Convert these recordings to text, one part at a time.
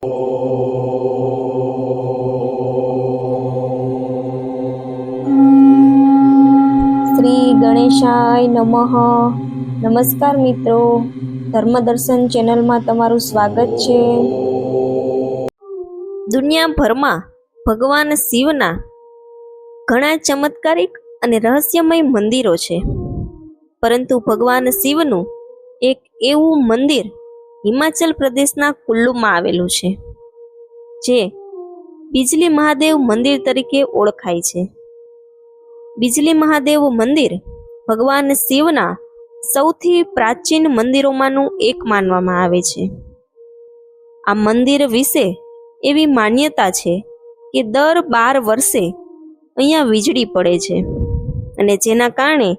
શ્રી ગણેશાય નમઃ. નમસ્કાર મિત્રો. ધર્મદર્શન ચેનલમાં તમારું સ્વાગત છે. દુનિયાભરમાં ભગવાન શિવના ઘણા ચમત્કારિક અને રહસ્યમય મંદિરો છે. પરંતુ ભગવાન શિવનું એક એવું મંદિર હિમાચલ પ્રદેશના કુલ્લુમાં આવેલું છે, જે બિજલી મહાદેવ મંદિર તરીકે ઓળખાય છે. બિજલી મહાદેવ મંદિર ભગવાન શિવના સૌથી પ્રાચીન મંદિરોમાંનું એક માનવામાં આવે છે. આ મંદિર વિશે એવી માન્યતા છે કે દર બાર વર્ષે અહીંયા વીજળી પડે છે અને જેના કારણે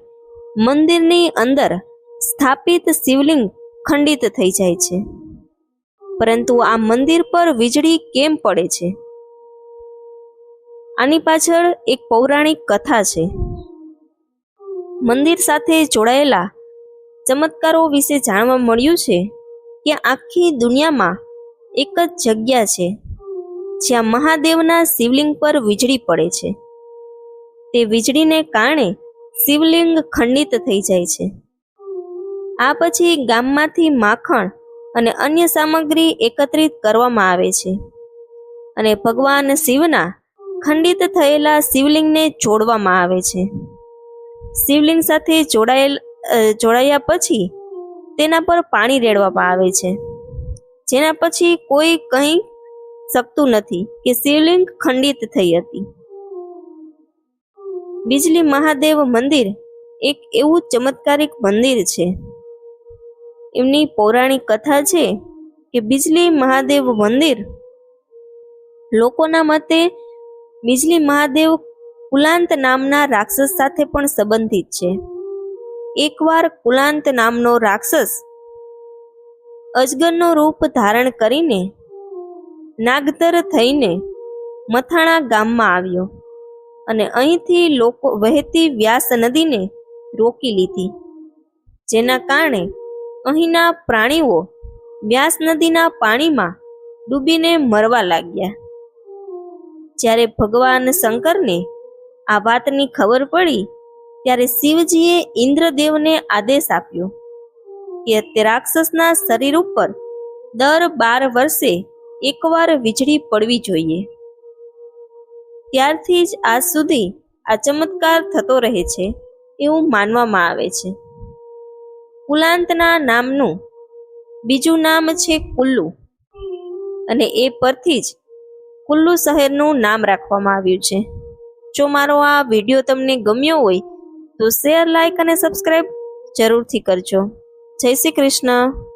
મંદિરની અંદર સ્થાપિત શિવલિંગ ખંડિત થઈ જાય છે. પરંતુ આ મંદિર પર વીજળી કેમ પડે છે? આની પાછળ એક પૌરાણિક કથા છે. મંદિર સાથે જોડાયેલા ચમત્કારો વિશે જાણવા મળ્યું છે કે આખી દુનિયામાં એક જ જગ્યા છે, જ્યાં મહાદેવના શિવલિંગ પર વીજળી પડે છે. તે વીજળીને કારણે શિવલિંગ ખંડિત થઈ જાય છે. આ પછી ગામમાંથી માખણ અને અન્ય સામગ્રી એકત્રિત કરવામાં આવે છે. અને ભગવાન શિવના ખંડિત થયેલા શિવલિંગને જોડવામાં આવે છે. શિવલિંગ સાથે જોડાયેલ જોડાયા પછી તેના પર પાણી રેડવામાં આવે છે. જેના પછી કોઈ કંઈ શકતું નથી કે શિવલિંગ ખંડિત થઈ હતી. બિજલી મહાદેવ મંદિર એક એવું ચમત્કારિક મંદિર છે. એમની પૌરાણિક કથા છે કે બિજલી મહાદેવ મંદિર. લોકોના મતે બિજલી મહાદેવ કુલાંત નામના રાક્ષસ સાથે પણ સંબંધિત છે. એકવાર કુલાંત નામનો રાક્ષસ અજગરનો રૂપ ધારણ કરીને નાગધર થઈને મથાણા ગામમાં આવ્યો અને અહીંથી લોકો વહેતી વ્યાસ નદીને રોકી લીધી, જેના કારણે અહીંના પ્રાણીઓ વ્યાસ નદીના પાણીમાં ડૂબીને મરવા લાગ્યા. જ્યારે ભગવાન શંકરને આ વાતની ખબર પડી, ત્યારે શિવજીએ ઇન્દ્રદેવને આદેશ આપ્યો કે તે રાક્ષસના શરીર ઉપર દર બાર વર્ષે એકવાર વીજળી પડવી જોઈએ. ત્યારથી જ આજ સુધી આ ચમત્કાર થતો રહે છે એવું માનવામાં આવે છે. કુલાંતના નામનું બીજું નામ છે કુલ્લુ. અને એ પરથી જ કુલ્લુ શહેરનું નામ રાખવામાં આવ્યું છે. જો મારો આ વીડિયો તમને ગમ્યો હોય તો શેર, લાઈક અને સબસ્ક્રાઈબ જરૂરથી કરજો. જય શ્રી કૃષ્ણ.